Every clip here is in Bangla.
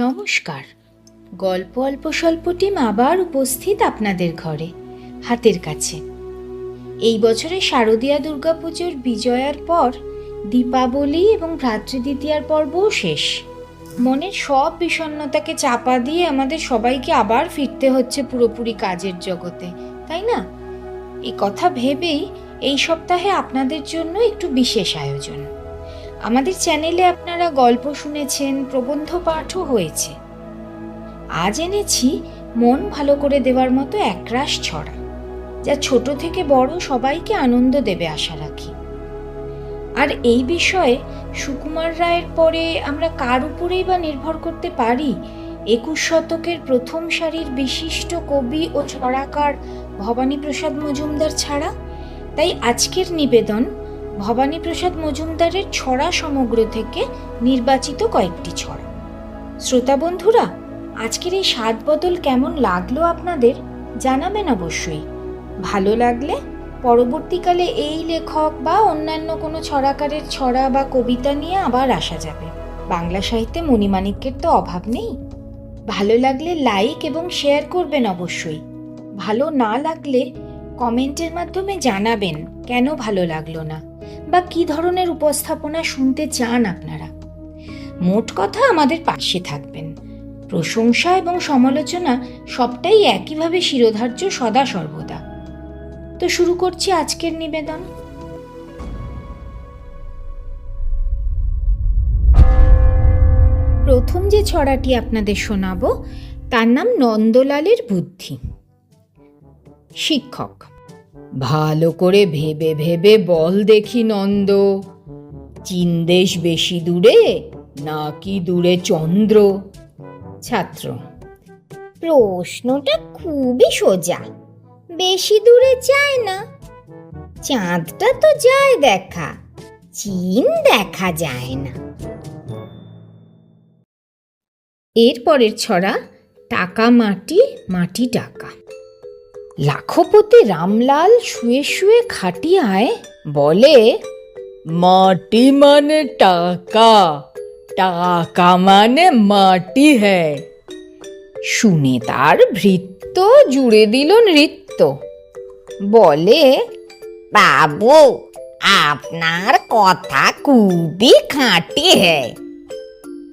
নমস্কার। গল্প অল্প স্বল্প টিম আবার উপস্থিত আপনাদের ঘরে, হাতের কাছে। এই বছরে শারদীয়া দুর্গাপুজোর বিজয়ার পর দীপাবলি এবং ভ্রাতৃদ্বিতীয়ার পর্বও শেষ। মনের সব বিষণ্ণতাকে চাপা দিয়ে আমাদের সবাইকে আবার ফিরতে হচ্ছে পুরোপুরি কাজের জগতে, তাই না? এই কথা ভেবেই এই সপ্তাহে আপনাদের জন্য একটু বিশেষ আয়োজন। আমাদের চ্যানেলে আপনারা গল্প শুনেছেন, প্রবন্ধ পাঠও হয়েছে। আজ এনেছি মন ভালো করে দেওয়ার মতো একরাশ ছড়া, যা ছোট থেকে বড় সবাইকে আনন্দ দেবে আশা রাখি। আর এই বিষয়ে সুকুমার রায়ের পরে আমরা কার উপরেই বা নির্ভর করতে পারি? একুশ শতকের প্রথম সারির বিশিষ্ট কবি ও ছড়াকার ভবানীপ্রসাদ মজুমদার ছাড়া? তাই আজকের নিবেদন ভবানীপ্রসাদ মজুমদারের ছড়া সমগ্র থেকে নির্বাচিত কয়েকটি ছড়া। শ্রোতা বন্ধুরা, আজকের এই স্বাদ বদল কেমন লাগল আপনাদের জানাবেন অবশ্যই। ভালো লাগলে পরবর্তীকালে এই লেখক বা অন্যান্য কোনো ছড়াকারের ছড়া বা কবিতা নিয়ে আবার আসা যাবে। বাংলা সাহিত্যে মণিমাণিক্যের তো অভাব নেই। ভালো লাগলে লাইক এবং শেয়ার করবেন অবশ্যই। ভালো না লাগলে কমেন্টের মাধ্যমে জানাবেন কেন ভালো লাগল না। বা কি ধরনের উপস্থাপনা শুনতে চান আপনারা? মোট কথা আমাদের পাশে থাকবেন। প্রশংসা এবং সমালোচনা সবটাই একইভাবে শিরোধার্য সদা সর্বদা। তো শুরু করছি আজকের নিবেদন। প্রথম যে ছড়াটি আপনাদের শোনাবো, তার নাম নন্দলালের বুদ্ধি। শিক্ষক। ভালো করে ভেবে ভেবে বল দেখি নন্দ। চীনদেশ বেশি দূরে নাকি দূরে চন্দ্র? ছাত্র। প্রশ্নটা খুবই সোজা। বেশি দূরে যায় না। চাঁদটা তো যায় দেখা চীন দেখা যায় না। এরপরের ছড়া টাকা মাটি মাটি টাকা। লাখপতি রামলাল শুয়ে শুয়ে খাটিয়ায় বলে, মাটি মানে টাকা টাকা মানে মাটি হ্যায়। শুনে তার ভৃত্য জুড়ে দিল নৃত্য। বলে, বাবু, আপনার কথা খুবই খাঁটি হ্যায়।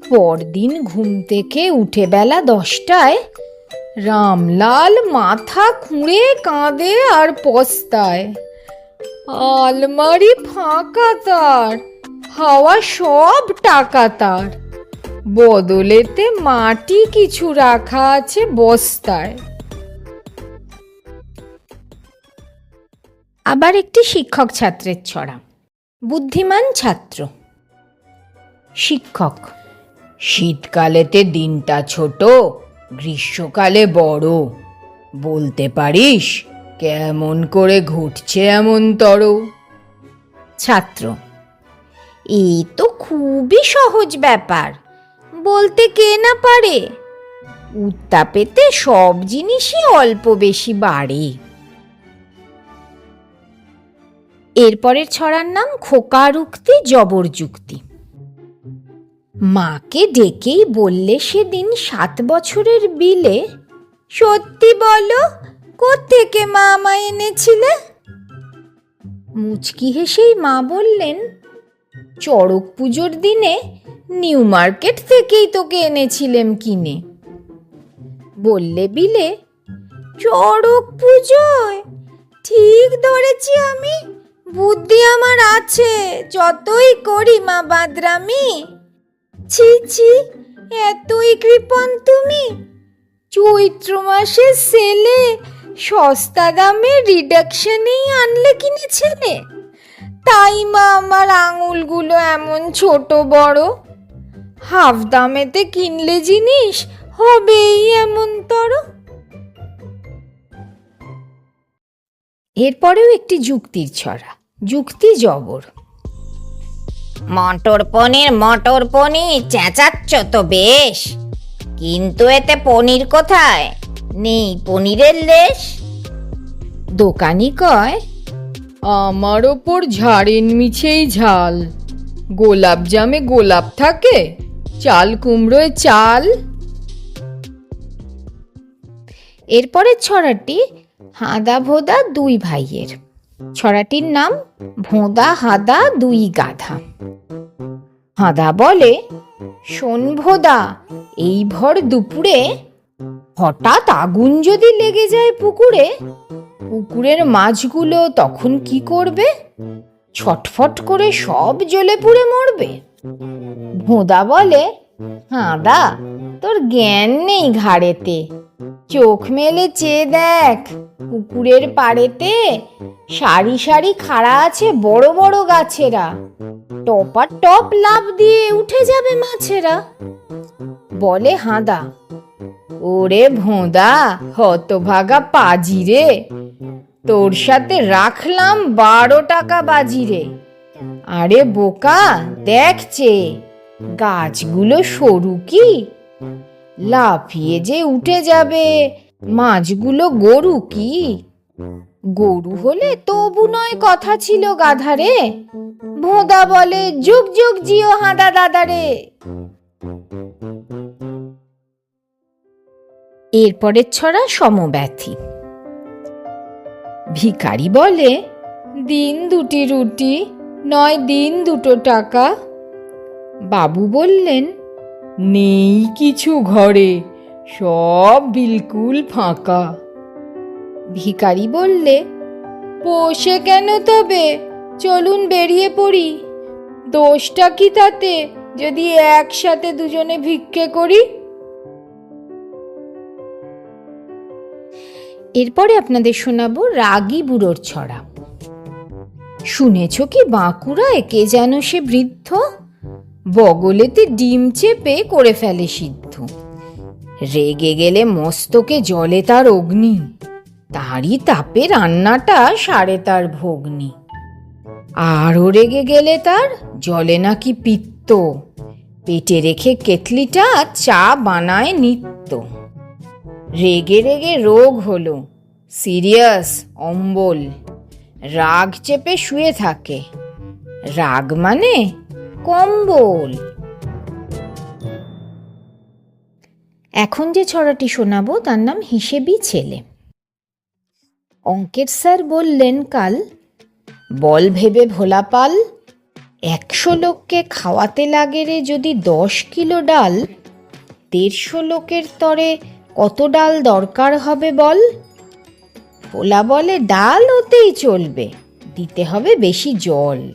পরদিন ঘুম থেকে উঠে বেলা দশটায় রামলাল মাথা খুঁড়ে কাঁদে আর পস্তায়। আলমারি ফাঁকা তার হাওয়া সব টাকা তার। বদলেতে মাটি কিছু রাখা আছে বস্তায়। আবার একটি শিক্ষক ছাত্রের ছড়া। বুদ্ধিমান ছাত্র। শিক্ষক। শীতকালেতে দিনটা ছোট গ্রীষ্মকালে বড়। বলতে পারিস কেমন করে ঘটছে এমন তর। ছাত্র, এই তো খুবই সহজ ব্যাপার। বলতে কে না পারে? উত্তাপেতে সব জিনিসই অল্প বেশি বাড়ে। এরপরের ছড়ার নাম খোকার উক্তি জবর যুক্তি মাকে ডেকেই বললে সেদিন সাত বছরের বিলে, সত্যি বলো, কোত্থেকে মা আমায় এনেছিলে? মুচকি হেসেই মা বললেন, চড়ক পুজোর দিনে নিউ মার্কেট থেকেই তোকে এনেছিলেম কিনে। বললে বিলে, চড়ক পুজোয়? ঠিক ধরেছি আমি, বুদ্ধি আমার আছে, যতই করি মা বাদরামি। ছি ছি, এতই কৃপণ তুমি? চৈত্র মাসে সেলে সস্তা দামে রিডাকশনেই আনলে কিনেছিলে তাই মা, আমার আঙুলগুলো এমন ছোট বড়। হাফ দামেতে কিনলে জিনিস হবেই এমন তর। এরপরেও একটি যুক্তির ছড়া, যুক্তি জবর। মটর পনির মটর পনির, চেঁচাচ্ছ তো বেশ। কিন্তু এতে পনির কোথায়? নেই পনিরের লেশ দোকানি কয়, আমার ওপর ঝাড়েন মিছেই ঝাল। গোলাপ জামে গোলাপ থাকে, চাল কুমড়োয় চাল। এরপরের ছড়াটি হাঁদা ভোদা দুই ভাইয়ের। ছড়াটির নাম ভোঁদা হাদা দুই গাধা। হাদা বলে, শোন ভোদা, এই ভর দুপুরে হঠাৎ আগুন যদি লেগে যায় পুকুরে, পুকুরের মাছগুলো তখন কি করবে? ছটফট করে সব জ্বলে পুড়ে মরবে। ভোঁদা বলে, হাঁদা, তোর জ্ঞান নেই ঘাড়েতে। চোখ মেলে চেয়ে দেখ। পুকুরের পাড়েতে সারি সারি খাড়া আছে বড় বড় গাছেরা। টপার টপ লাভ দিয়ে উঠে যাবে মাছেরা। বলে হাঁদা, ওরে ভোঁদা, হতভাগা পাজি রে। তোর সাথে রাখলাম বারো টাকা বাজিরে আরে বোকা দেখছে গাছগুলো সরু কি? লাফিয়ে যে উঠে যাবে। মাছগুলো গরু কি? গরু হলে তবু নয় কথা ছিল গাধারে। ভোঁদা বলে, যুগ যুগ জিও হাঁদা দাদারে। এরপরের ছড়া সমব্যথী। ভিখারি বলে, দিন দুটি রুটি, নয় দিন দুটো টাকা। বাবু বললেন নেই কিছু ঘরে, সব বিলকুল ফাঁকা। ভিখারি বললে পোষে কেন তবে? চলুন বেরিয়ে পড়ি। দোষটা কি তাতে? যদি একসাথে দুজনে ভিক্ষে করি? এরপরে আপনাদের শোনাবো রাগী বুড়োর ছড়া। শুনেছ কি বাঁকুড়ায় কে যেন সে বৃদ্ধ? বগলেতে ডিম চেপে করে ফেলে সিদ্ধ। রেগে গেলে মস্তকে জলে তার অগ্নি, তারই তাপে রান্নাটা সারে তার ভগ্নি। আরও রেগে গেলে তার জলে নাকি পিত্ত, পেটে রেখে কেতলিটা চা বানায় নিত্য। রেগে রেগে রোগ হলো, সিরিয়াস, অম্বল, রাগ চেপে শুয়ে থাকে। রাগ মানে কম্বল। এখন যে ছড়াটি শোনাবো, তার নাম হিসেবি ছেলে। অঙ্কের স্যার বললেন, কাল বল ভেবে ভোলা পাল, একশো লোককে খাওয়াতে লাগে রে যদি দশ কিলো ডাল, দেড়শো লোকের তরে কত ডাল দরকার হবে বল? ভোলা বলে, ডাল ওতেই চলবে, দিতে হবে বেশি জল।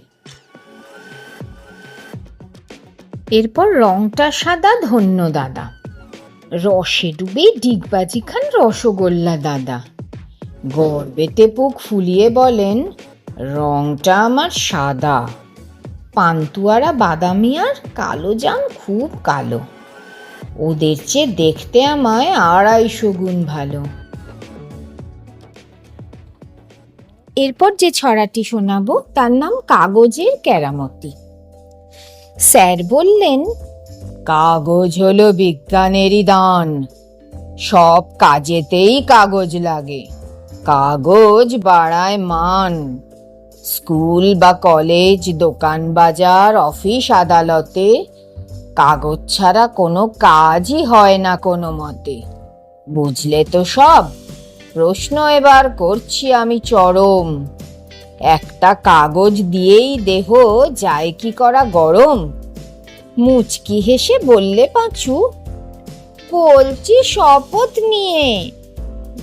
এরপর রংটা সাদা, ধন্য দাদা। রসে ডুবে ডিগবাজি খান রসগোল্লা দাদা। গর্বেতে বুক ফুলিয়ে বলেন, রংটা আমার সাদা। পান্তুয়ারা বাদামি আর কালো জাম খুব কালো। ওদের চেয়ে দেখতে আমায় আড়াইশো গুণ ভালো। এরপর যে ছড়াটি শোনাবো, তার নাম কাগজের কেরামতি। স্যার বললেন, কাগজ হলো বিজ্ঞানেরই দান সব কাজেতেই কাগজ লাগে। কাগজ বাড়ায় মান। স্কুল বা কলেজ, দোকান বাজার, অফিস, আদালতে কাগজ ছাড়া কোনো কাজই হয় না কোনো মতে। বুঝলে তো সব? প্রশ্ন এবার করছি আমি চরম। একটা কাগজ দিয়েই দেহ, যায় কি করা গরম? মুচকি হেসে বললে পাঁচু, বলছি শপথ নিয়ে।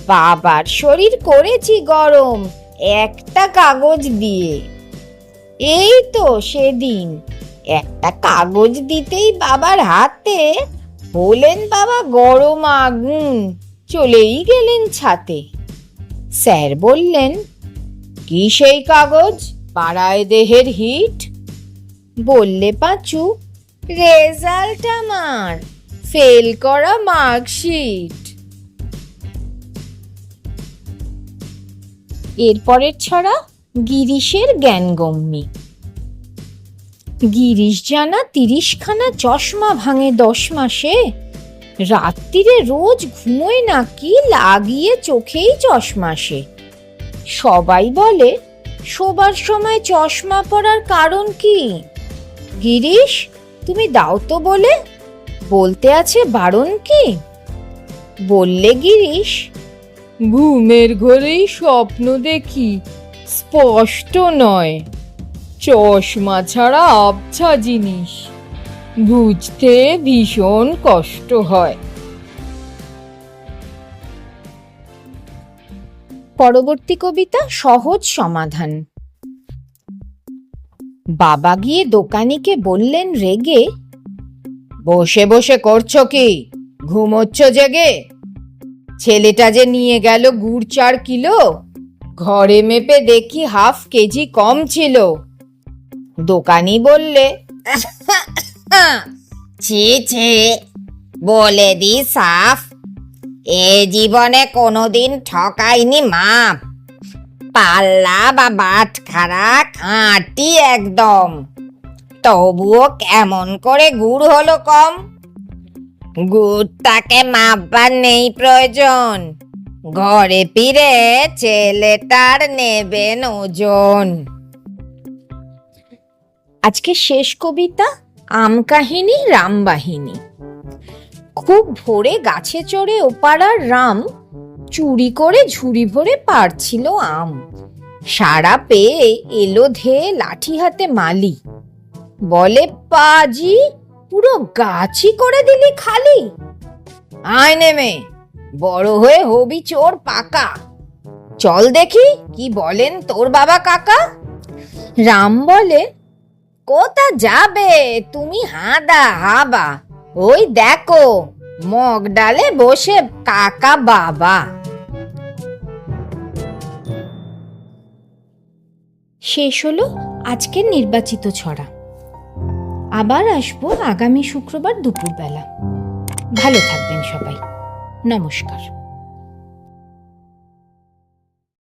বাবার শরীর করেছি গরম, একটা কাগজ দিয়ে। এই তো সেদিন, একটা কাগজ দিতেই বাবার হাতে হলেন বাবা গরম আগুন, চলেই গেলেন ছাতে। স্যার বললেন কি সেই কাগজ? পাড়ায় দেহের হিট। বললে পাঁচু, রেজাল্ট আমার। ফেল করা মার্কশিট। এরপরের ছড়া, গিরিশের জ্ঞানগম্যি। গিরিশ জানা তিরিশখানা চশমা ভাঙে দশ মাসে। রাত্রিরে রোজ ঘুমোয় নাকি লাগিয়ে চোখেই চশমা চশমাসে সবাই বলে, শোবার সময় চশমা পরার কারণ কি? গিরিশ, তুমি দাও তো বলে। বলতে আছে বারণ কি? বললে গিরিশ, ঘুমের ঘরেই স্বপ্ন দেখি, স্পষ্ট নয়। চশমা ছাড়া আবছা জিনিস। বুঝতে ভীষণ কষ্ট হয়। পরবর্তী কবিতা সহজ সমাধান। বাবা গিয়ে দোকানিকে বললেন, রেগে? বসে বসে করছ কি? ঘুমোচ্ছ জেগে? ছেলেটা যে নিয়ে গেল গুড় চার কিলো, ঘরে মেপে দেখি হাফ কেজি কম ছিল। দোকানি বললে, ছি ছি, বলে দি সাফ। এ জীবনে কোনোদিন ঠকাইনি মাপ। পাল্লা বা বাটখারা খাঁটি একদম। তবুও কেমন করে গুড় হলো কম? গুড়টাকে মাপবার নেই প্রয়োজন। ঘরে ফিরে ছেলেটার নেবেন ওজন। আজকে শেষ কবিতা, আম কাহিনী, রাম বাহিনী। খুব ভোরে গাছে চড়ে ওপাড়ার রাম চুরি করে ঝুড়ি ভরে পারছিল আম। সারা পেয়ে এলো ধেয়ে লাঠি হাতে মালি। বলে, পাজি, পুরো গাছই করে দিলি খালি। আয় নেমে বড় হয়ে হবি চোর পাকা। চল দেখি কি বলেন তোর বাবা কাকা? রাম বলে, কোথা যাবে? তুমি হাদা, হাবা। ওই দেখো, মগ ডালে বসে কাকা বাবা। শেষ হলো আজকের নির্বাচিত ছড়া। আবার আসব আগামী শুক্রবার দুপুরবেলা। ভালো থাকবেন সবাই। নমস্কার।